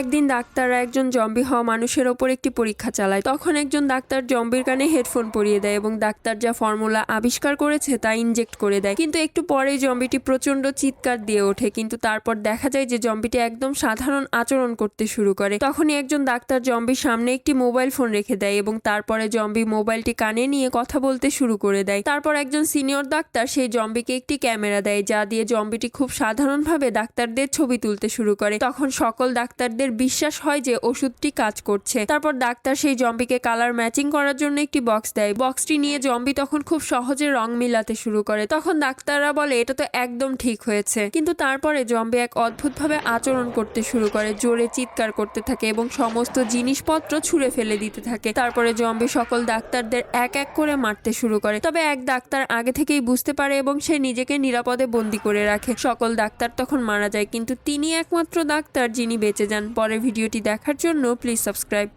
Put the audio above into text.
একদিন ডাক্তাররা একজন জম্বি হওয়া মানুষের ওপর একটি পরীক্ষা চালায়। তখন একজন ডাক্তার জম্বির কানে হেডফোন পরিয়ে দেয় এবং ডাক্তার যা ফর্মুলা আবিষ্কার করেছে তা ইনজেক্ট করে দেয়। কিন্তু একটু পরেই জম্বিটি প্রচণ্ড চিৎকার দিয়ে ওঠে, কিন্তু তারপর দেখা যায় যে জম্বিটি একদম সাধারণ আচরণ করতে শুরু করে। তখনই একজন ডাক্তার জম্বির সামনে একটি মোবাইল ফোন রেখে দেয় এবং তারপরে জম্বি মোবাইলটি কানে নিয়ে কথা বলতে শুরু করে দেয়। তারপর একজন সিনিয়র ডাক্তার সেই জম্বিকে একটি ক্যামেরা দেয়, যা দিয়ে জম্বিটি খুব সাধারণভাবে ডাক্তারদের ছবি তুলতে শুরু করে। তখন সকল ডাক্তারদের বিশ্বাস হয় যে ওষুধটি কাজ করছে। তারপর ডাক্তার সেই জম্বিকে কালার ম্যাচিং করার জন্য একটি বক্স দেয়। বক্সটি নিয়ে জম্বি তখন খুব সহজে রং মিলাতে শুরু করে। তখন ডাক্তাররা বলে, এটা তো একদম ঠিক হয়েছে। কিন্তু তারপরে জম্বি এক অদ্ভুতভাবে আচরণ করতে শুরু করে, জোরে চিৎকার করতে থাকে এবং সমস্ত জিনিসপত্র ছুঁড়ে ফেলে দিতে থাকে। তারপরে জম্বি সকল ডাক্তারদের এক এক করে মারতে শুরু করে। তবে এক ডাক্তার আগে থেকেই বুঝতে পারে এবং সে নিজেকে নিরাপদে বন্দি করে রাখে। সকল ডাক্তার তখন মারা যায়, কিন্তু তিনি একমাত্র ডাক্তার যিনি বেঁচে যান। পরে ভিডিওটি দেখার জন্য প্লিজ সাবস্ক্রাইব